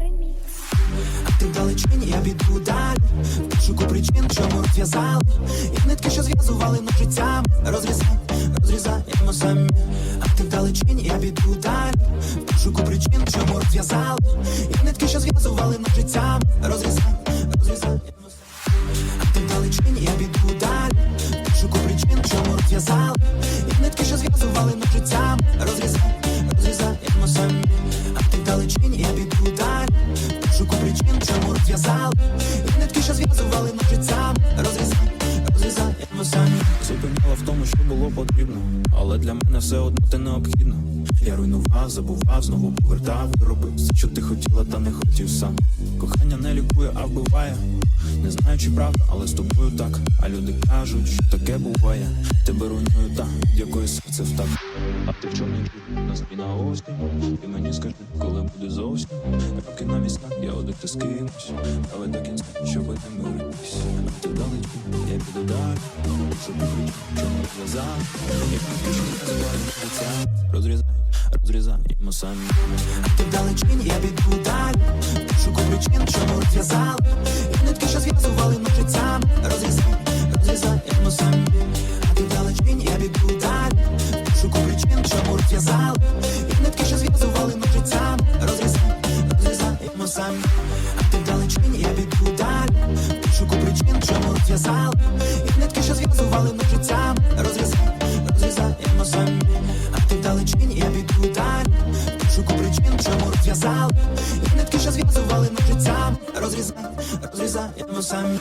Ремікс. Ти вдалечині, я піду далі пошуку причин, чому розв'язали І нитки, що зв'язували ножицями Розрізай, розрізаємо самі А ти вдалечині, я піду далі пошуку причин, чому І нитки, що зв'язували ножицями Розрізай, розрізаємо самі А ти вдалечині, я піду далі. В пошуку причин, чому розв'язали І нитки, що зв'язували ножицями Розрізай, розрізаємо самі А ти вдалечині, я піду далі В пошуку причин, чому розв'язали І нитки, що зв'язували ножицями Розрізай, розрізаємо самі в тому, що було потрібно, але для мене все одно те необхідно. Я руйнував, забував, знову повертав робив все, що ти хотіла, та не хотів сам. Кохання не лікує, а вбиває. Не знаю, чи правда, але з тобою так. А люди кажуть, що таке буває. Тебе руйнує та, якої серце втак. А ти в житті, на спі на. І мені скажи, коли буде зовсім. Роки на містах, я один ти з кимось. Але до кінця, щоб не миритись. Вдалечі, я піду далі. Не кричати, чому зв'язав. Як ми пішли, називаємо лиця. Розрізай, розрізаємо самі. А Ти вдалечині, я піду далі В причин, чому розв'язали І нитки, що зв'язували ножицями Розрізай, розрізаємо самі А ти вдалечині, я піду далі В причин, чому розв'язали І нитки, що зв'язували ножицями Розрізай, розрізаємо самі А ти вдалечині, я піду розв'язали І нитки, що зв'язували ножицями. Розрізай, розв'язаємо самі А ти вдалечині, я піду далі. Пошуку причин, чому розв'язали І нитки, що зв'язували ножицям Розрізай, розрізаємо самі